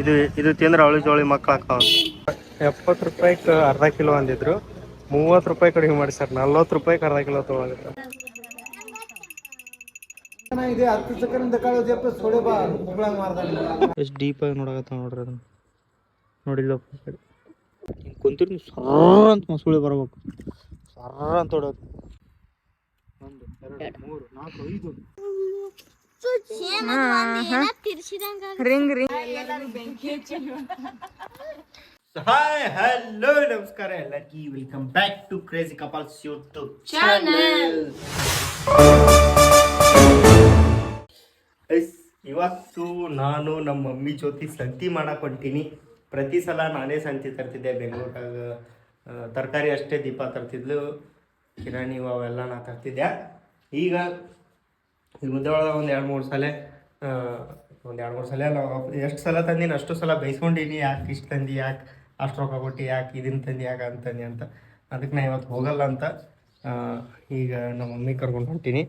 ಇದು ಇದು ತಿಂದ್ರೆ ಅವಳಿ ಜೋಳಿ ಮಕ್ಳು ಹಾಕಾವ ಎಪ್ಪತ್ತು ರೂಪಾಯಿಗೆ ಅರ್ಧ ಕಿಲೋ ಅಂದಿದ್ರು. ಮೂವತ್ತು ರೂಪಾಯಿ ಕಡಿಮೆ ಮಾಡಿ ಸರ್. ನಲ್ವತ್ತು ರೂಪಾಯಿಗೆ ಅರ್ಧ ಕಿಲೋ ಮಾರ್ದ ಎಷ್ಟು ಡೀಪಾಗಿ ನೋಡಕತ್ತಾವ ನೋಡ್ರಿ ಅದನ್ನ. ನೋಡಿಲ್ಲ ಕುಂತಿರ್ ಸರ ಅಂತ ಮಸೂಳಿ ಬರ್ಬೇಕು. ಸರ ಅಂತ ಹೊಡೋದು ಒಂದು ಎರಡು ಮೂರು ನಾಲ್ಕು ಐದು. Ring ring. ಹಾಯ್ ಹಲೋ ನಮಸ್ಕಾರ ಎಲ್ಲರಿಗೂ welcome back to crazy couples YouTube channel ಇವತ್ತು ನಾನು ನಮ್ಮ ಮಮ್ಮಿ ಜೊತೆ ಸಂತಿ ಮಾಡಕ್ ಹೊಂಟೀನಿ ಪ್ರತಿ ಸಲ ನಾನೇ ಸಂತಿ ತರ್ತಿದ್ದೆ ಬೆಂಗಳೂರಾಗ ತರಕಾರಿ ಅಷ್ಟೇ ದೀಪ ತರ್ತಿದ್ಲು. ಕಿರಾಣಿ ಅವೆಲ್ಲ ನಾ ತರ್ತಿದ್ದೆ. ಈಗ ಇಲ್ಲಿ ಮುದ್ದೆಯೊಳಗೆ ಒಂದು ಎರಡು ಮೂರು ಸಲ ಒಂದು ಎರಡು ಮೂರು ಸಲ ಅಲ್ಲ ಎಷ್ಟು ಸಲ ತಂದೀನಿ, ಅಷ್ಟು ಸಲ ಬೈಸ್ಕೊಂಡೀನಿ, ಯಾಕೆ ಇಷ್ಟು ತಂದು, ಯಾಕೆ ಅಷ್ಟು ರೊಕ್ಕ ಕೊಟ್ಟು, ಯಾಕೆ ಇದನ್ನು ತಂದು, ಯಾಕೆ ಅಂತಂದು ಅಂತ. ಅದಕ್ಕೆ ನಾ ಇವತ್ತು ಹೋಗಲ್ಲ ಅಂತ ಈಗ ನಮ್ಮ ಮಮ್ಮಿ ಕರ್ಕೊಂಡು ಹೊಂಟೀನಿ.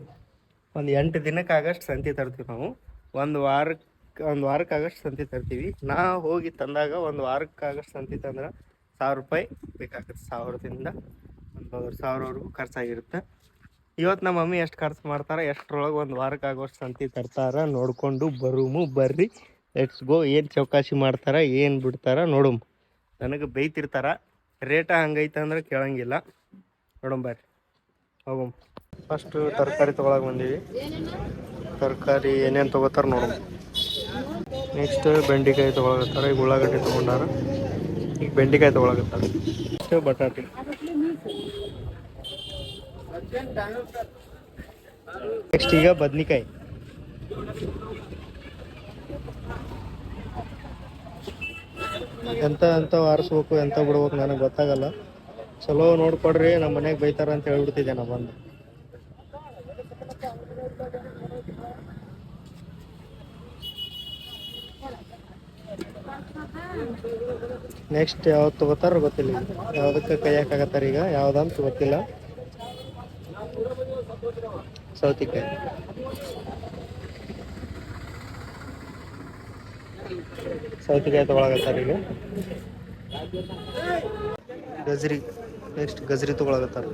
ಒಂದು ಎಂಟು ದಿನಕ್ಕೆ ಆಗಷ್ಟು ಸಂತಿ ತರ್ತೀವಿ ನಾವು. ಒಂದು ವಾರಕ್ಕೆ ಒಂದು ವಾರಕ್ಕೆ ಆಗಷ್ಟು ಸಂತಿ ತರ್ತೀವಿ. ನಾ ಹೋಗಿ ತಂದಾಗ ಒಂದು ವಾರಕ್ಕೆ ಆಗಷ್ಟು ಸಂತಿ ತಂದ್ರೆ ಸಾವಿರ ರೂಪಾಯಿ ಬೇಕಾಗುತ್ತೆ. ಸಾವಿರದಿಂದ ಒಂದು ಸಾವಿರವರೆಗೂ ಖರ್ಚಾಗಿರುತ್ತೆ. ಇವತ್ತು ನಮ್ಮ ಮಮ್ಮಿ ಎಷ್ಟು ಖರ್ಚು ಮಾಡ್ತಾರೆ, ಎಷ್ಟರೊಳಗೆ ಒಂದು ವಾರಕ್ಕೆ ಆಗೋಷ್ಟು ಸಂತಿ ತರ್ತಾರ, ನೋಡಿಕೊಂಡು ಬರುಮು, ಬರ್ರಿ ಲೆಟ್ಸ್ ಗೋ ಏನು ಚೌಕಾಸಿ ಮಾಡ್ತಾರೆ, ಏನು ಬಿಡ್ತಾರ, ನೋಡುಮ್. ನನಗೆ ಬೈತಿರ್ತಾರ ರೇಟ ಹಂಗೈತೆ ಅಂದ್ರೆ ಕೇಳಂಗಿಲ್ಲ. ನೋಡಮ್ ಬರ್ರಿ. ಹೋಗಮ್. ಫಸ್ಟು ತರಕಾರಿ ತೊಗೊಳಕ್ ಬಂದೀವಿ. ತರಕಾರಿ ಏನೇನು ತೊಗೋತಾರೆ ನೋಡಮ್. ನೆಕ್ಸ್ಟ್ ಬೆಂಡೆಕಾಯಿ ತೊಗೊಳಕತ್ತಾರ, ಈಗ ಉಳ್ಳಾಗಡ್ಡಿ ತೊಗೊಂಡಾರ. ಈಗ ಬೆಂಡೆಕಾಯಿ ತೊಗೊಳಕತ್ತಾರ. ನೆಕ್ಸ್ಟ್ ಬಟಾಟೆ. ನೆಕ್ಸ್ಟ್ ಈಗ ಬದ್ನಿಕಾಯಿ. ಎಂತ ಎಂತ ಆರಿಸ್ಬೇಕು, ಎಂತ ಬಿಡ್ಬೇಕು ನನಗೆ ಗೊತ್ತಾಗಲ್ಲ. ಚಲೋ ನೋಡ್ಕೊಡ್ರಿ ನಮ್ಮ ಮನೆಗೆ ಬೈತಾರ ಅಂತ ಹೇಳ್ಬಿಡ್ತಿದ್ದೆ ನಾ ಬಂದು. ನೆಕ್ಸ್ಟ್ ಯಾವ್ದು ತಗೋತಾರ ಗೊತ್ತಿಲ್ಲ. ಯಾವ್ದಕ್ಕೆ ಕೈ ಹಾಕಾಕತ್ತಾರ ಈಗ? ಯಾವ್ದಂತ ಗೊತ್ತಿಲ್ಲ. ಸೌತಿಕಾಯಿ ಸೌತಿಕಾಯಿ ತಗೊಳಕತ್ತಾರ ಈಗ ಗಜ್ರಿ ನೆಕ್ಸ್ಟ್ ಗಜ್ರಿ ತಗೊಳಕತ್ತಾರ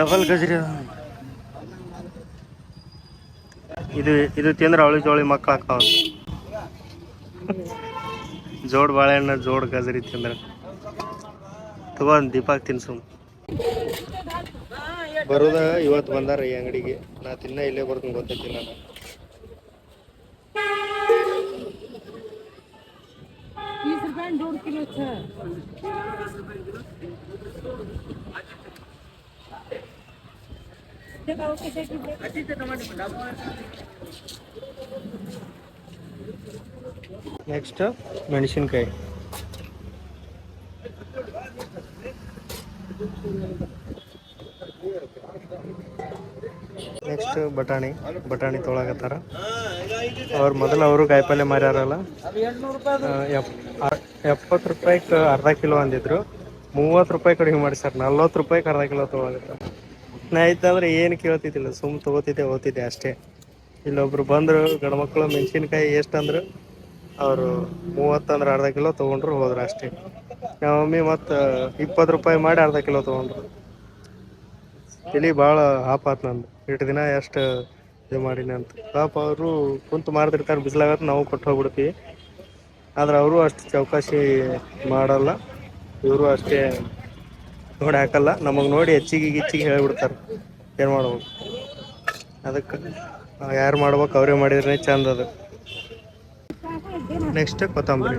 ಡಬಲ್ ಗಜ್ರಿ ಇದು ಇದು ತಿಂದ್ರೆ ಅವಳಿ ಜೋಳಿ ಮಕ್ಳು ಹಾಕಾವ ಜೋಡ್ ಬಾಳೆಹಣ್ಣು, ಜೋಡ್ ಗಜ್ರಿ ತಿಂದ್ರೆ. ತಗೊಂಡ್ ದೀಪಾಕ್ ತಿನ್ಸು. ಬರೋದ ಇವತ್ತು ಬಂದಾರ ಈ ಅಂಗಡಿಗೆ. ನಾ ತಿನ್ನ ಇಲ್ಲೇ ಬರ್ತೀನಿ ಗೊತ್ತೈತಿ ನಾನು ನೆಕ್ಸ್ಟ್ ಮೆಣಸಿನ್ಕಾಯಿ. ಬಟಾಣಿ ಬಟಾಣಿ ತೊಗೊಳಕತ್ತಾರ ಅವ್ರು ಮೊದಲು ಅವರು ಕಾಯಿಪಲ್ಯ ಮಾರ್ಯಾರಲ್ಲ. ಎಪ್ಪತ್ತು ರೂಪಾಯಿಗೆ ಅರ್ಧ ಕಿಲೋ ಅಂದಿದ್ರು. ಮೂವತ್ತು ರೂಪಾಯಿ ಕಡಿಮೆ ಮಾಡಿ ಸರ್, ನಲ್ವತ್ತು ರೂಪಾಯಿಗೆ ಅರ್ಧ ಕಿಲೋ ತೊಗೊಳಕತ್ತಾರ ನಾ ಇತ್ತಂದ್ರೆ ಏನು ಕೇಳ್ತಿದ್ದಿಲ್ಲ, ಸುಮ್ ತಗೋತಿದ್ದೆ, ಓದ್ತಿದ್ದೆ ಅಷ್ಟೇ. ಇಲ್ಲೊಬ್ರು ಬಂದರು ಗಂಡ್ಮಕ್ಳು ಮೆಣಸಿನ್ಕಾಯಿ ಎಷ್ಟಂದ್ರು ಅವರು ಮೂವತ್ತಂದ್ರೆ ಅರ್ಧ ಕಿಲೋ ತೊಗೊಂಡ್ರು, ಹೋದ್ರು ಅಷ್ಟೇ. ನಮ್ಮ ಮಮ್ಮಿ ಮತ್ತು, ಇಪ್ಪತ್ತು ರೂಪಾಯಿ ಮಾಡಿ ಅರ್ಧ ಕಿಲೋ ತೊಗೊಂಡ್ರು. ಇಲ್ಲಿ ಭಾಳ ಆಪಾತ್ ನಂದು. ಇಷ್ಟು ದಿನ ಎಷ್ಟು ಇದು ಮಾಡೀನಿ ಅಂತ. ಪಾಪ ಅವರು ಕುಂತು ಮಾಡ್ತಿರ್ತಾರೆ ಬಿಸಿಲಾಗತ್ತೆ ನಾವು ಕೊಟ್ಟು ಹೋಗ್ಬಿಡ್ತೀವಿ. ಆದ್ರೆ ಅವರು ಅಷ್ಟು ಚೌಕಾಶಿ ಮಾಡಲ್ಲ. ಇವರು ಅಷ್ಟೇ ನೋಡಿ ಹಾಕಲ್ಲ. ನಮಗೆ ನೋಡಿ ಹೆಚ್ಚಿಗೆ ಗಿಚ್ಚಿಗೆ ಹೇಳ್ಬಿಡ್ತಾರೆ. ಏನು ಮಾಡ್ಬೇಕು? ಅದಕ್ಕೆ ಯಾರು ಮಾಡ್ಬೇಕು ಅವರೇ ಮಾಡಿದ್ರೆ ಚಂದ ಅದು. ನೆಕ್ಸ್ಟ್ ಕೊತ್ತಂಬರಿ.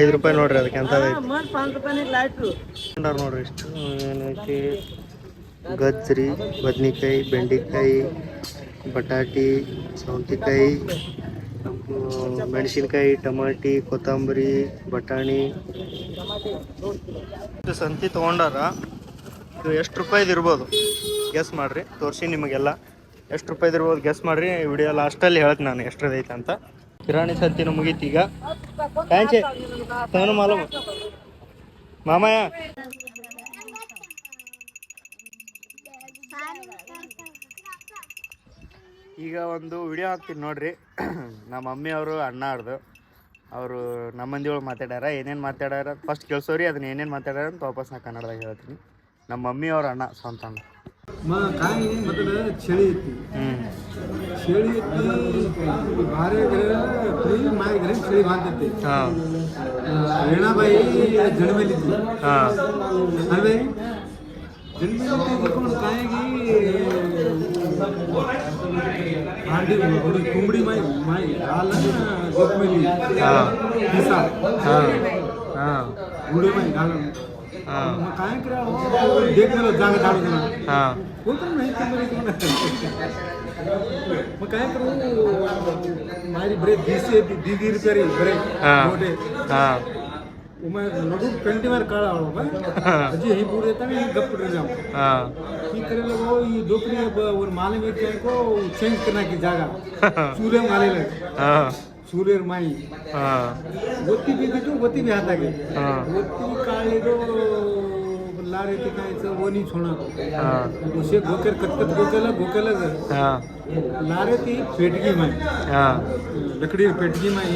ಐದು ರೂಪಾಯಿ ನೋಡ್ರಿ ಅದಕ್ಕೆ ಅಂತ ನೋಡ್ರಿ ಇಷ್ಟು. ಏನೈತಿ? ಗಜ್ರಿ ಬದ್ನಿಕಾಯಿ ಬೆಂಡೆಕಾಯಿ ಬಟಾಟಿ ಸೌತೆಕಾಯಿ ಮೆಣಸಿನಕಾಯಿ ಟಮಾಟಿ ಕೊತ್ತಂಬರಿ ಬಟಾಣಿ. ಸಂತಿ ತಗೊಂಡಾರ ಇದು ಎಷ್ಟು ರೂಪಾಯಿದು ಇರ್ಬೋದು? ಗೆಸ್ ಮಾಡ್ರಿ, ತೋರಿಸಿ ನಿಮಗೆಲ್ಲ. ಎಷ್ಟು ರೂಪಾಯಿ ಇರ್ಬೋದು ಗೆಸ್ ಮಾಡ್ರಿ ವಿಡಿಯೋ ಲಾಸ್ಟಲ್ಲಿ ಹೇಳ್ತೀನಿ ನಾನು ಎಷ್ಟರದೈತೆ ಅಂತ. ಕಿರಾಣಿ ಸತ್ತಿನ ಮುಗೀತು ಈಗ. ಕಾಂಚೆ ತಾನು ಮಾಲೂಮ್. ಮಾಮಯ್ಯ. ಈಗ ಒಂದು ವಿಡಿಯೋ ಹಾಕ್ತೀನಿ ನೋಡ್ರಿ. ನಮ್ಮ ಮಮ್ಮಿ ಅವರು ಅಣ್ಣ ಅವ್ರದ್ದು ಅವರು ನಮ್ಮ ಮಂದಿ ಒಳಗೆ ಮಾತಾಡ್ಯಾರ, ಏನೇನು ಮಾತಾಡ್ಯಾರ ಫಸ್ಟ್ ಕೇಳಿಸೋರಿ, ಅದನ್ನ ಏನೇನು ಮಾತಾಡ್ಯಾರ ಅಂತ ವಾಪಸ್ ನಾ ಕನ್ನಡದಾಗ ಹೇಳ್ತೀನಿ. ನಮ್ಮ ಮಮ್ಮಿ ಅವ್ರ ಅಣ್ಣ ಸ್ವಂತ ಅಣ್ಣ. ಕಾಯಿ ಮೊದಲು ಚಳಿ ಇತ್ತು ಹ್ಞೂ ಚಳಿ ಇತ್ತು ಭಾರಿ ಫ್ರೀ ಮಾಯಿದ್ರೆ ಚಳಿ ಬಾಂತೈತಿ ಹಾಂ ರೇಣಾಬಾಯಿ ಜಣಮೇಲಿದ್ವಿ ಹಾಂ ಅಲ್ವೇ ಜಣಮೇಲಿ ತಿಳ್ಕೊಂಡು ಕಾಯಿಗೆ ಹಾಂಡಿ ಹುಡಿ ಕುಂಬಡಿ ಮಾಯಿ ಮಾಯಿ ಹಾಲ ಗೊತ್ತಮೇಲಿ ಹಾಂ ಪಿಸ ಹಾಂ ಹಾಂ ಹುಡಿ ಮಾಯಿ ಹಾಲ ಹಾಂ काय करावं हो? देख मला जागा काढून कोणतं नाही ब्रेक दिसते दीदी रुपये ब्रेक मोठे. मग कंटीवर काळ आलो का अजी हे पूर येता मी गप जाऊ. हो, ही. करेल गो ही डोकरी माले में को चेंज करना की जागा. चूरे माले सूर्य माई ಹಾಂ ಒತ್ತಿ ಬಿದ್ದಿಟ್ಟು ಒತ್ತಿ ಬಿ ಹಾತಾಗೆ ಹಾಂ ಒತ್ತಿ ಕಾಳಿರೋ लारे ते कायचं वनी छोणं ಹಾಂ उशे गोकेर कटकट गोकेला गोकेला जर ಹಾಂ लारे ती पेटगी माय ಹಾಂ लकडी पेटगी माय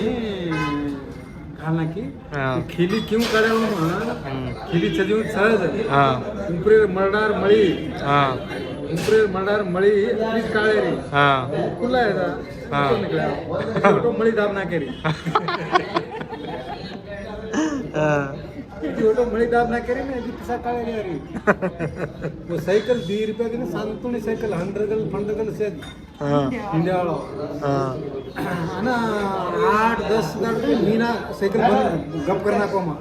घालना की ಹಾಂ खिली क्यों करे ಹ್ಞೂ खिली सजीव सहज ಹಾಂ उंपरे मरडार मळी ಹಾಂ उंपरे मरडार मळी प्लीज काळे रे ಹಾಂ खुला હા નીકળ્યા મોટી ધામ ના કરી હા एवढं मळीदार नाही करे ना जी पिसा काळे नाही अरे वो सायकल दी रुपया की सांगतो सायकल हंड्रेड गल फंड्रेड गल से इंडिया वाला आठ दस हज़ार रुपये महीना साइकिल बंद गप करना कोमा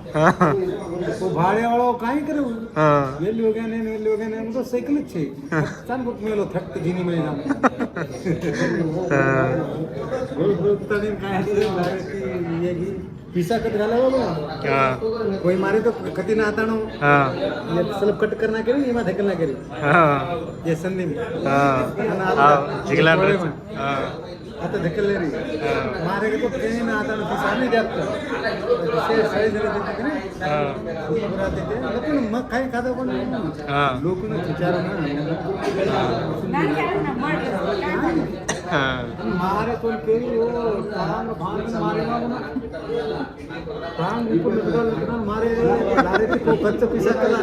तो भाड़े वालों काहे करे वेली हो गया नहीं वेली हो गया नहीं उनको साइकिल अच्छे चान बुक मेलो थक जीनी में जाम हाँ बहुत बहुत तने काहे ये की पीसा कट घाला हो बाबा हाँ. कोई मारे तो कति ना आता नो हाँ. ये सलब कट करना करे ये माथे करना करे. हाँ. ये संधि में. हाँ. हाँ. जिगला हाँ. ಜಿಗ್ಲಾ डोळे ಡ್ರೆಸ್ में. ಹಾಂ आता ढकल रे मारे तो ट्रेन ना आता पिसा नाही द्यात से साईज रे देते की नाही ಹಾಂ खूप राहते ते पण मग काय खातं पण ಹಾಂ लोक विचार ಹಾಂ मारे कोण केली हो टांग भांग मारे ना टांग ऊपर लटका लटका मारे डारे ते को कच्च पिसा कला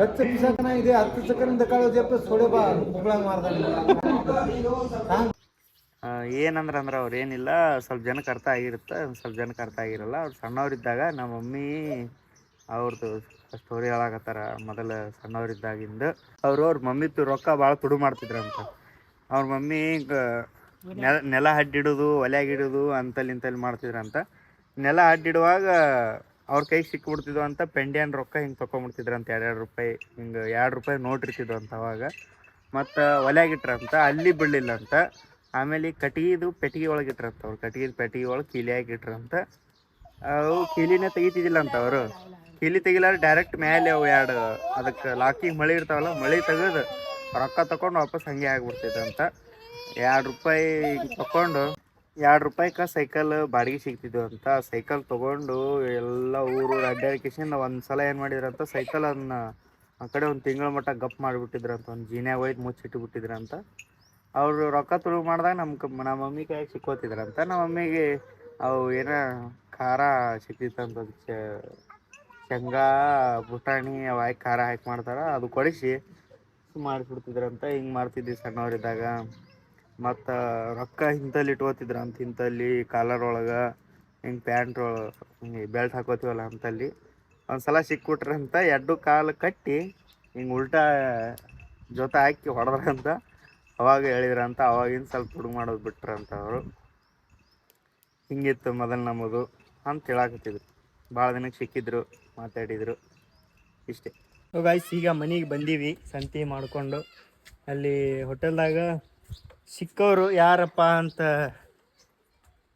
कच्च पिसा कना ಇದೆ ಹತ್ತು ಸೆಕೆಂಡ್ ಕಾಳು ಜಪ್ಪ ಸೊಡೆ ಬಾ ಕುಂಬಳ ಮಾರ್ದಾನೆ टांग ಆ, ಏನಂದ್ರೆ ಅಂದ್ರೆ ಅವ್ರು ಏನಿಲ್ಲ, ಸ್ವಲ್ಪ ಜನಕ್ಕೆ ಅರ್ಥ ಆಗಿರುತ್ತೆ, ಸ್ವಲ್ಪ ಜನಕ್ಕೆ ಅರ್ಥ ಆಗಿರಲ್ಲ. ಅವ್ರು ಸಣ್ಣವರಿದ್ದಾಗ ನಮ್ಮ ಮಮ್ಮಿ ಅವ್ರದ್ದು ಸ್ಟೋರಿ ಹೇಳಾಕತ್ತಾರ ಮೊದಲು ಸಣ್ಣವರಿದ್ದಾಗಿಂದ. ಅವರು ಅವ್ರ ಮಮ್ಮಿದ್ದು ರೊಕ್ಕ ಭಾಳ ತುಡು ಮಾಡ್ತಿದ್ರಂತ. ಅವ್ರ ಮಮ್ಮಿ ನೆಲ ನೆಲ ಹಡ್ಡಿಡೋದು, ಒಲೆಯಾಗಿಡೋದು ಅಂತಲ್ಲಿ ಇಂತಲ್ಲಿ ಮಾಡ್ತಿದ್ರಂತ. ನೆಲ ಅಡ್ಡಿಡುವಾಗ ಅವ್ರ ಕೈಗೆ ಸಿಕ್ಬಿಡ್ತಿದ್ವು ಅಂತ ಪೆಂಡ್ಯಾನ್ ರೊಕ್ಕ ಹಿಂಗೆ ತೊಗೊಂಬಿಡ್ತಿದ್ರಂತ ಎರಡು ರೂಪಾಯಿ, ಹಿಂಗೆ ಎರಡು ರೂಪಾಯಿ ನೋಟ್ ಇರ್ತಿದ್ವು ಅಂತ ಅವಾಗ. ಮತ್ತು ಒಲೆಯಾಗಿಟ್ರಂತ, ಅಲ್ಲಿ ಬೀಳಲಿಲ್ಲ ಅಂತ ಆಮೇಲೆ ಈ ಕಟ್ಟಿಗೆದು ಪೆಟ್ಟಿಗೆ ಒಳಗೆ ಇಟ್ಟಿರಂತ ಅವ್ರು. ಪೆಟ್ಟಿಗೆ ಒಳಗೆ ಕೀಲಿಯಾಗಿ ಇಟ್ರಂತ ಅವು ಕೀಲಿನೇ ತೆಗಿತಿದ್ದಿಲ್ಲ ಅಂತ ಅವರು. ಕೀಲಿ ತೆಗಿಲಾರ ಡೈರೆಕ್ಟ್ ಮೇಲೆ ಅವು ಎರಡು ಅದಕ್ಕೆ ಲಾಕಿಂಗ್ ಮಳೆ ಇರ್ತಾವಲ್ಲ, ಮಳೆ ತೆಗೆದು ರೊಕ್ಕ ತಗೊಂಡು ವಾಪಸ್ ಹಂಗೆ ಅಂತ. ಎರಡು ರೂಪಾಯಿ ತಗೊಂಡು ಎರಡು ರೂಪಾಯಿಗೆ ಸೈಕಲ್ ಬಾಡಿಗೆ ಸಿಗ್ತಿದ್ವು ಅಂತ. ಸೈಕಲ್ ತೊಗೊಂಡು ಎಲ್ಲ ಊರು ಅಡ್ಡಾಡ್ಕೇಶನ್ ಒಂದು ಸಲ ಏನು ಮಾಡಿದ್ರಂತ ಸೈಕಲ್ ಅದನ್ನ ಆ ಕಡೆ ಒಂದು ತಿಂಗಳ ಮಟ್ಟ ಗಪ್ ಮಾಡಿಬಿಟ್ಟಿದ್ರಂತ. ಒಂದು ಜೀನ್ಯಾಗ ಒಯ್ದು ಮುಚ್ಚಿಟ್ಟು ಅವರು ರೊಕ್ಕ ತುಳು ಮಾಡಿದಾಗ ನಮ್ಮ ಕ ನಮ್ಮ ಮಮ್ಮಿ ಕೈಯಾಗ ಸಿಕ್ಕೋತಿದ್ರಂತ ನಮ್ಮ ಮಮ್ಮಿಗೆ ಅವು ಏನ ಖಾರ ಸಿಕ್ತಿತ್ತಂತ ಶೇಂಗಾ ಪುಟಾಣಿ ಅವು ಹಾಕಿ ಖಾರ ಹಾಕಿ ಮಾಡ್ತಾರೆ, ಅದು ಕೊಡಿಸಿ ಅಂತ ಹಿಂಗೆ ಮಾಡ್ತಿದ್ವಿ ಸಣ್ಣವರಿದ್ದಾಗ. ಮತ್ತು ರೊಕ್ಕ ಇಂಥಲ್ಲಿ ಇಟ್ಕೋತಿದ್ರು ಅಂತ ಇಂಥಲ್ಲಿ ಕಾಲರ್ ಒಳಗೆ, ಹಿಂಗೆ ಪ್ಯಾಂಟ್ ಒಳಗೆ ಬೆಲ್ಟ್ ಹಾಕೋತೀವಲ್ಲ ಅಂತಲ್ಲಿ. ಒಂದು ಸಲ ಸಿಕ್ಬಿಟ್ರಂತ ಎರಡು ಕಾಲು ಕಟ್ಟಿ ಹಿಂಗೆ ಉಲ್ಟಾ ಜೊತೆ ಹಾಕಿ ಹೊಡೆದ್ರಂತ. ಅವಾಗ ಹೇಳಿದ್ರಂತ ಅವಾಗಿನ ಸ್ವಲ್ಪ ಹುಡುಗ ಮಾಡೋದು ಬಿಟ್ರಂತ ಅವರು. ಹಿಂಗಿತ್ತು ಮೊದಲು ನಮ್ಮದು ಅಂತ ಹೇಳಾಕತ್ತಿದ್ರು. ಭಾಳ ದಿನಕ್ಕೆ ಸಿಕ್ಕಿದ್ರು, ಮಾತಾಡಿದ್ರು, ಇಷ್ಟೇ. ಗಾಯ್ಸ್ ಈಗ ಮನೆಗೆ ಬಂದೀವಿ, ಸಂತಿ ಮಾಡಿಕೊಂಡು. ಅಲ್ಲಿ ಹೋಟೆಲ್ದಾಗ ಸಿಕ್ಕವರು ಯಾರಪ್ಪ ಅಂತ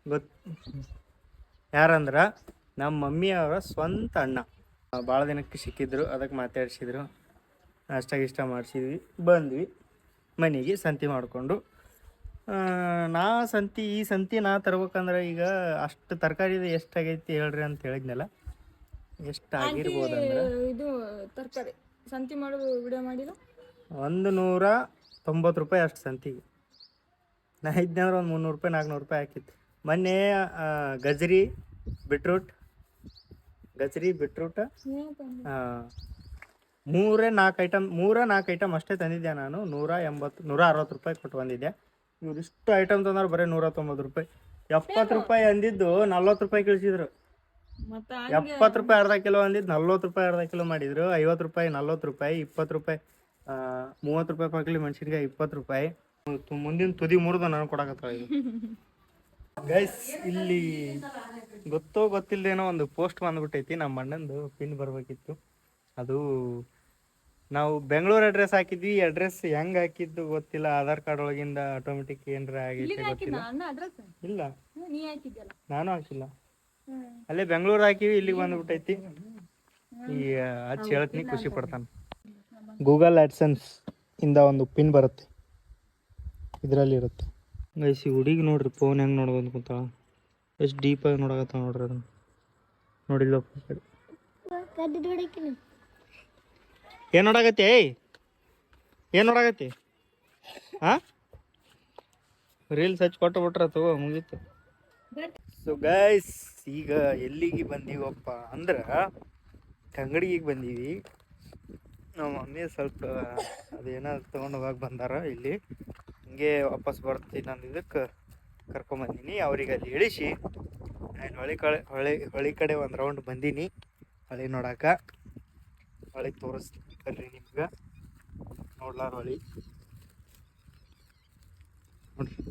ಗೊತ್, ಯಾರಂದ್ರೆ ನಮ್ಮ ಮಮ್ಮಿ ಅವರ ಸ್ವಂತ ಅಣ್ಣ. ಭಾಳ ದಿನಕ್ಕೆ ಸಿಕ್ಕಿದ್ರು ಅದಕ್ಕೆ ಮಾತಾಡಿಸಿದ್ರು. ಅಷ್ಟಾಗಿಷ್ಟ ಮಾಡಿಸಿದ್ವಿ, ಬಂದ್ವಿ. ಮನೆಗೆ ಸಂತಿ ಮಾಡಿಕೊಂಡು ನಾ ಸಂತಿ ಈ ಸಂತಿ ನಾ ತರ್ಬೇಕಂದ್ರೆ ಈಗ ಅಷ್ಟು ತರಕಾರಿದು ಎಷ್ಟಾಗೈತಿ ಹೇಳ್ರಿ ಅಂತ ಹೇಳಿದ್ನಲ್ಲ. ಎಷ್ಟು ಆಗಿರ್ಬೋದಂದ್ರೆ? ಇದು ತರಕಾರಿ ಸಂತಿ ಮಾಡೋ ವಿಡಿಯೋ ಮಾಡಿಲ್ಲ? ಒಂದು ನೂರ ತೊಂಬತ್ತು ರೂಪಾಯಿ ಅಷ್ಟು ಸಂತಿಗೆ ನಾ ಇದ್ದೆ ಅಂದ್ರೆ ಒಂದು ಮುನ್ನೂರು ರೂಪಾಯಿ ನಾಲ್ಕುನೂರು ರೂಪಾಯಿ ಹಾಕಿತ್ತು. ಮೊನ್ನೆ ಗಜ್ರಿ ಬಿಟ್ರೂಟ್ ಗಜ್ರಿ ಬಿಟ್ರೂಟ್ ಆ, ಮೂರೇ ನಾಲ್ಕು ಐಟಮ್ ಮೂರೇ ನಾಲ್ಕು ಐಟಮ್ ಅಷ್ಟೇ ತಂದಿದ್ದೆ ನಾನು? ನೂರ ಎಂಬತ್ತು ನೂರ ಅರವತ್ತು ರೂಪಾಯಿ ಕೊಟ್ಟು ಬಂದಿದ್ದೆ ಇವ್ರು ಇಷ್ಟು ಐಟಮ್ ತಂದ್ರೆ ಬರೀ ನೂರ ತೊಂಬತ್ತು ರೂಪಾಯಿ. ಎಪ್ಪತ್ತು ರೂಪಾಯಿ ಅಂದಿದ್ದು ನಲ್ವತ್ತು ರೂಪಾಯಿ ಕಳಿಸಿದ್ರು. ಎಪ್ಪತ್ತು ರೂಪಾಯಿ ಅರ್ಧ ಕಿಲೋ ಅಂದಿದ್ದು ನಲ್ವತ್ತು ರೂಪಾಯಿ ಅರ್ಧ ಕಿಲೋ ಮಾಡಿದ್ರು. ಐವತ್ತು ರೂಪಾಯಿ ನಲ್ವತ್ತು ರೂಪಾಯಿ ಇಪ್ಪತ್ತು ರೂಪಾಯಿ ಮೂವತ್ತು ರೂಪಾಯಿ ಪಾಕಿಲಿ ಮೆಣಸಿನ್ಕಾಯಿ ಇಪ್ಪತ್ತು ರೂಪಾಯಿ. ತು- ಮುಂದಿನ ತುದಿ ಮುರಿದು ನಾನು ಇದು ಗೈಸ್ ಇಲ್ಲಿ ಗೊತ್ತೋ ಗೊತ್ತಿಲ್ಲದೇನೋ ಒಂದು ಪೋಸ್ಟ್ ಬಂದ್ಬಿಟ್ಟೈತಿ. ನಮ್ಮ ಅಣ್ಣಂದು ಪಿನ್ ಬರಬೇಕಿತ್ತು. ಅದು ನಾವು ಬೆಂಗಳೂರು ಅಡ್ರೆಸ್ ಹಾಕಿದ್ವಿ. ಅಡ್ರೆಸ್ ಹೆಂಗ್ ಹಾಕಿದ್ದು ಗೊತ್ತಿಲ್ಲ. ಆಧಾರ್ ಕಾರ್ಡ್ ಒಳಗಿಂದ ಆಟೋಮೆಟಿಕ್ ಏನ್ರ ಆಗೈತೆ ಗೊತ್ತಿಲ್ಲ. ಇಲ್ಲ. ನಾನು ಹಾಕಿಲ್ಲ. ಅಲ್ಲೇ ಬೆಂಗಳೂರು ಹಾಕಿವಿ ಇಲ್ಲಿಗೆ ಬಂದ್ಬಿಟ್ಟೈತಿ ಈ ಹಚ್ಚಿ ಹೇಳ್ತೀನಿ ಖುಷಿ ಪಡ್ತಾನೆ. ಗೂಗಲ್ ಆಡ್ಸನ್ಸ್ ಇಂದ ಒಂದು ಪಿನ್ ಬರುತ್ತೆ. ಇದರಲ್ಲಿ ಇರುತ್ತೆ. ಗೈಸಿ ಹುಡುಗಿ ನೋಡ್ರಿ ಫೋನ್ ಹೆಂಗೆ ನೋಡ್ಕೊಂಡು ಕೂತಾಳ ಎಷ್ಟು ಡೀಪಾಗಿ ನೋಡಕತ್ತ ನೋಡ್ರಿ ಅದನ್ನ. ನೋಡಿಲ್ಲ ಏನು ನೋಡಾಕತ್ತಿ ಏನು ನೋಡಕತ್ತಿ? ಹಾಂ ರೀಲ್ಸ್ ಹಚ್ಚಿ ಕೊಟ್ಟು ಬಿಟ್ರ ತಗೋ, ಮುಗೀತು. ಸೊ ಗೈಸ್ ಈಗ ಎಲ್ಲಿಗೆ ಬಂದೀವಪ್ಪ ಅಂದ್ರೆ ಕಂಗಡಿಗೆ ಬಂದೀವಿ. ನಮ್ಮ ಮಮ್ಮಿ ಸ್ವಲ್ಪ ಅದೇನಾದ್ರು ತೊಗೊಂಡು ಹೋಗಕ್ಕೆ ಬಂದಾರ ಇಲ್ಲಿ. ಹಿಂಗೆ ವಾಪಸ್ ಬರ್ತೀನಿ ನಾನು ಇದಕ್ಕೆ ಕರ್ಕೊಂಬಂದೀನಿ ಅವ್ರಿಗೆ ಅಲ್ಲಿ ಇಳಿಸಿ, ನಾನು ಹೊಳಿ ಕಡೆ, ಹೊಳೆ, ಹೊಳಿ ಕಡೆ ಒಂದು ರೌಂಡ್ ಬಂದೀನಿ. ಹೊಳೆ ನೋಡಾಕ, ಹೊಳೆ ತೋರಿಸ್ತೀನಿ. ಬರ್ರಿ ನಿಮ್ಗೆ. ನೋಡ್ಲಾರ ಹೊಳಿ. ನೋಡ್ರಿ.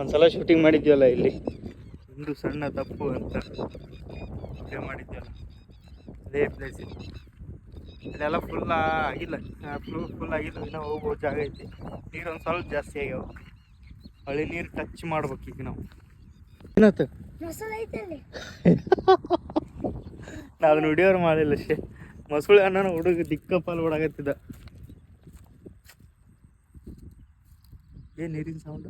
ಒಂದ್ಸಲ ಶೂಟಿಂಗ್ ಮಾಡಿದ್ವಲ್ಲ ಇಲ್ಲಿ? ಒಂದು ಸಣ್ಣ ತಪ್ಪು ಅಂತ ವಿಡಿಯೋ ಮಾಡಿದ್ವಲ್ಲ ಅದೇ ಪ್ಲೇಸ್ ಅಲ್ಲೆಲ್ಲ ಇದೆಲ್ಲ ಫುಲ್ ಆಗಿಲ್ಲ. ಫುಲ್ ಫುಲ್ ಆಗಿಲ್ಲ ಇನ್ನೂ ಹೋಗೋ ಜಾಗ ಐತಿ. ನೀರು ಒಂದು ಸ್ವಲ್ಪ ಜಾಸ್ತಿ ಆಗ್ಯಾವ. ಹೊಳಿ ನೀರು ಟಚ್ ಮಾಡ್ಬೇಕು ಈಗ ನಾವು. ಏನಾಯ್ತು ನಾವು ವಿಡಿಯೋರು ಮಾಡಿಲ್ಲ ಅಷ್ಟೇ ಮಸುಳೆ ಅಣ್ಣನ ಹುಡುಗ ದಿಕ್ಕಪ್ಪಲ್ಲಿ ಓಡಾಗತ್ತಿದ್ದ ಏನ್ ನೀರಿನ ಸೌಂಡ್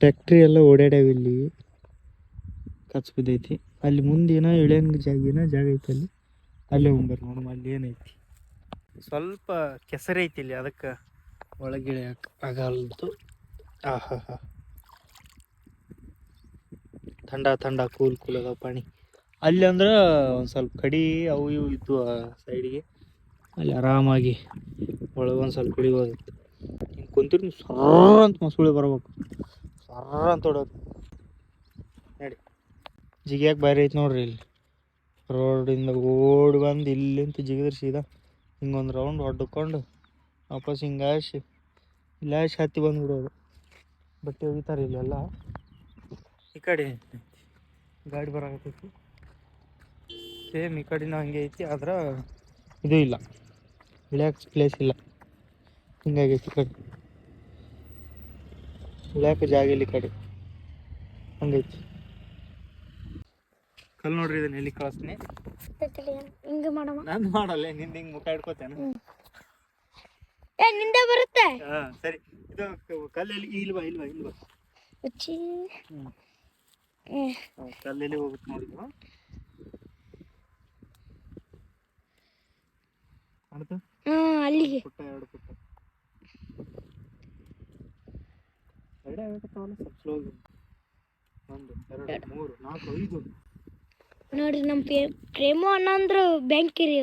ಟ್ಯಾಕ್ಟ್ರಿ ಎಲ್ಲ ಓಡಾಡ್ಯಾವ ಇಲ್ಲಿ. ಕಚ್ ಬಿದ್ದೈತಿ. ಅಲ್ಲಿ ಏನೋ ಇಳಿಯಂಗ ಜಾಗ ಏನೋ? ಜಾಗ ಐತಿ ಅಲ್ಲಿ. ಅಲ್ಲೇ ಹೋಗ್ಬರ್ ನೋಡಮ್ಮ ಅಲ್ಲಿ ಏನೈತಿ. ಸ್ವಲ್ಪ ಕೆಸರೈತಿ ಇಲ್ಲಿ, ಅದಕ್ಕೆ ಒಳಗಿಳಿಯಕ್ಕೆ ಆಗಲ್ದು. ಥಂಡ ಥಂಡ, ಕೂಲ್ ಕೂಲ್ ಅದಾವ ಪಾಣಿ. ಅಲ್ಲಿ ಅಂದ್ರೆ ಒಂದು ಸ್ವಲ್ಪ ಕಡಿ ಅವು ಇವು ಆ ಸೈಡಿಗೆ. ಅಲ್ಲಿ ಆರಾಮಾಗಿ ಒಳಗೆ ಒಂದು ಸ್ವಲ್ಪ ಕುಡಿಬೋದು ಹಿಂಗೆ ಕುಂತಿರ್ ಸರ್ರ ಅಂತ ಮಸೂಳೆ ಬರ್ಬೇಕು. ಸರ್ರ ಅಂತ ಹೊಡೋದು. ನೋಡಿ. ಜಿಗಿಯಾಕೆ ಬಾರಿ ಐತಿ ನೋಡ್ರಿ ಇಲ್ಲಿ. ರೋಡಿಂದ ಓಡಿ ಬಂದು ಇಲ್ಲಿಂತ ಜಿಗಿದ್ರೆ ಸೀದಾ ಹಿಂಗೊಂದು ರೌಂಡ್ ಹೊಡ್ಕೊಂಡು ವಾಪಸ್ ಹಿಂಗೆ ಆಶಿ ಇಲ್ಲಿ ಆಶಿ ಹತ್ತಿ ಬಟ್ಟೆ ಒಗಿತಾರೆ ಇಲ್ಲೆಲ್ಲ. ಈ ಕಡೆ ಗಾಡಿ ಬರಾಕತ್ತೈತಿ. ಸೇಮ್ ಈ ಕಡೆನೂ ಹಂಗೆ ಐತಿ ಆದ್ರೆ ಇದು ಇಲ್ಲ. ಇಳ್ಯಾಕ ಪ್ಲೇಸ್ ಇಲ್ಲ. ಹಿಂಗಾಗೈತಿ ಈ ಕಡೆ. ಇಳ್ಯಾಕ ಜಾಗ ಇಲ್ಲ ಈ ಕಡೆ. ಹಂಗೈತಿ ಕಲ್ ನೋಡ್ರಿ ಇದನ್ನ ಎಲ್ಲಿ ಕಳಿಸ್ತೀನಿ? ಹಿಂಗ ನಾನು ಮಾಡಲ್ಲ ನಿಂದ ಹಿಂಗೆ ಮುಖ ಹಿಡ್ಕೋತೇನೆ. ಏ ನಿಂದೆ ಬರುತ್ತೆ? ಹಾ ಸರಿ. ಇದು ಕಲ್ಲಲ್ಲಿ ಇಲ್ವಾ ಇಲ್ವಾ ಇಲ್ವಾ? ಉಚ್ಚಿ. ಹ್ಮ್. ಹಾ, ಕಲ್ಲಲ್ಲಿ ಹೋಗುತ್ತೆ ನೋಡಿ ಇದು. ಕಾಣ್ತಾ ಹಾ ಅಲ್ಲಿಗೆ ಪುಟ್ಟ ಎರಡು ಪುಟ್ಟ. ಎರಡೇ ಆಗತ್ತವಲ್ಲ ಸ್ವಲ್ಪ ಸ್ಲೋ ಒಂದು ಎರಡು ಮೂರು ನಾಲ್ಕು ಐದು. ನೋಡ್ರಿ ನಮ್ಮ ಪೇ ಪ್ರೇಮು ಅಣ್ಣ ಅಂದ್ರು ಬ್ಯಾಂಕಿರಿ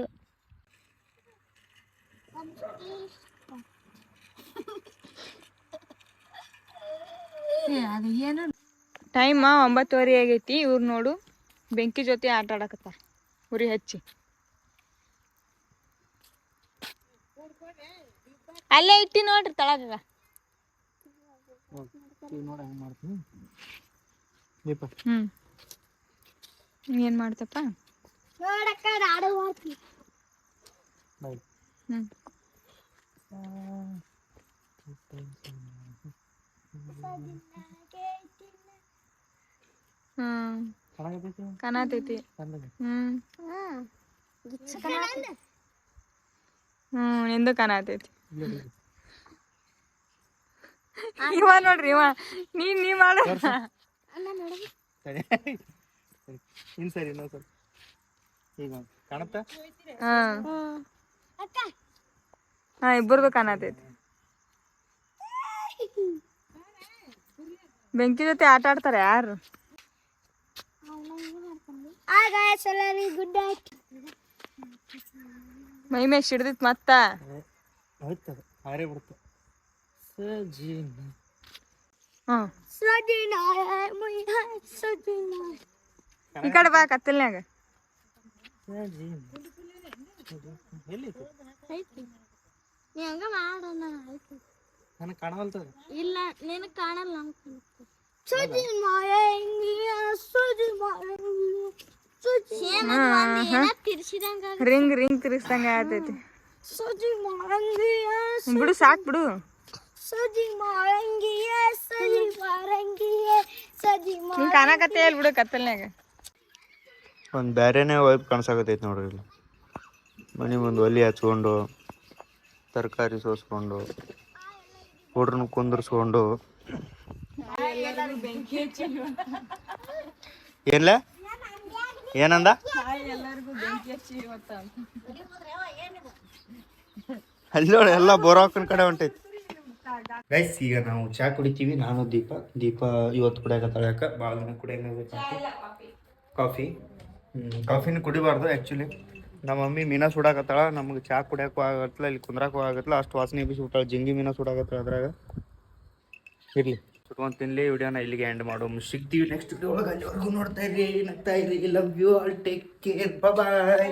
ಅದು ಏನು? ಟೈಮ ಒಂಬತ್ತುವರೆ ಆಗೈತಿ. ಇವ್ರು ನೋಡು ಬೆಂಕಿ ಜೊತೆ ಆಟ ಆಡಕತ್ತಾರ. ಉರಿ ಹಚ್ಚಿ. ಅಲ್ಲೇ ಇಟ್ಟಿ ನೋಡ್ರಿ ತಳಗ. ಹ್ಮ್. ಏನ್ ಮಾಡ್ತಪ್ಪ? ಹ್ಮ್. ಹ್ಮ್. ಚಂದಗೆ ಹ್ಮ್. ಹ್ಮ್ ನಿಂದು ಕಾಣತೈತಿ ಇವ ನೋಡ್ರಿ ಇವ. ನೀ ನೀ ಮಾಡ. ಸರಿ ಇನ್ನು ಸರಿ ಇನ್ನೊಂದು ಸ್ವಲ್ಪ. ಈಗ ಕಾಣುತ್ತಾ? ಹಾ ಇಬ್ಬರದು ಕಾಣತೈತಿ ಬೆಂಕಿ ಜೊತೆ ಆಟ ಆಡ್ತಾರೆ ಯಾರು? ಮೈ ಮ್ಯಾಗ ಸಿಡ್ದಿತ್ ಮತ್ತ? ಈ ಕಡೆ ಬಾ ಕತ್ತಲ್ನ್ಯಾಗ. ಮಾಡೋಣ ಆಯ್ತು. ನನಗೆ ಕಾಣವಲ್ತದ. ಇಲ್ಲ ನಿನಗೆ ಕಾಣಲ್ಲ ಸುಜಿ ಮಾಯಂಗಿಯ ಸುಜಿ ಮಾಯ ಸುಜಿ ತಿರ್ಸಿದಂಗ ರಿಂಗ್ ರಿಂಗ್ ತಿರ್ಸಂಗ ಆತೈತಿ. ಸುಜಿ ಮಾರಂಗಿಯ ಬಿಡು ಸಾಕ್ ಬಿಡು. ಸುಜಿ ಮಾರಂಗಿಯ ಸುಜಿ ಮಾರಂಗಿಯ ಸಜಿ ಹಿಂಗ್ ಕಾಣಕತ್ತೆ ಇಲ್ಲಿ ಬಿಡು ಕತ್ತಲ್ನ್ಯಾಗ. ಒಂದು ಬೇರೆನೇ ವೈಬ್ ಕಾಣಿಸಾಕತೈತಿ ನೋಡ್ರಿ ಇಲ್ಲಿ. ಮನೆ ಮುಂದೆ ಒಲಿ ಹಚ್ಕೊಂಡು ತರಕಾರಿ ಸೋಸ್ಕೊಂಡು. ಹುಡ್ರನ್ನ ಕುಂದರ್ಸ್ಕೊಂಡು. ಏನ್ಲ? ಏನಂದ? ಅಲ್ಲಿ ನೋಡಿ ಎಲ್ಲ ಬೋರಾಕನ್ ಕಡೆ ಹೊಂಟೈತಿ. ಗೈಸ್ ಈಗ ನಾವು ಚಾ ಕುಡಿತೀವಿ. ನಾನು ದೀಪ. ದೀಪ ಇವತ್ತು ಕುಡಿಯಾಕತ್ತಾಳ ಯಾಕೆ ಭಾಳ ದಿನ ಕುಡಿಯಂಗ ಕಾಫಿ. ಹ್ಮ್, ಕಾಫಿನ ಕುಡಿಬಾರ್ದು ಆ್ಯಕ್ಚುಲಿ ನಮ್ಮ ಮಮ್ಮಿ ಮೀನಾ ಸುಡಾಕತ್ತಾಳ, ನಮ್ಗೆ ಚಾ ಕುಡಿಯಕ್ಕೂ ಆಗತ್ತಲ್ಲ ಇಲ್ಲಿ ಕುಂದ್ರಾಕೂ ಆಗತ್ತಲ್ಲ ಅಷ್ಟು ವಾಸನೆ ಬಿಸಿ ಬಿಟ್ಟಾಳ ಜಿಂಗಿ ಮೀನಾ ಸುಡಾಕತ್ತಾಳ ಅದ್ರಾಗ. ಇರ್ಲಿ. ಸುಟ್ಕೊಂಡು ತಿನ್ಲಿ, ವಿಡಿಯೋನ ಇಲ್ಲಿಗೆ ಎಂಡ್ ಮಾಡು. ಸಿಗ್ತೀವಿ ನೆಕ್ಸ್ಟ್ ವಿಡಿಯೋ ಅಲ್ಲಿವರೆಗೂ ನೋಡ್ತಾ ಇರಿ ನಗ್ತಾ ಇರಿ love you all take care bye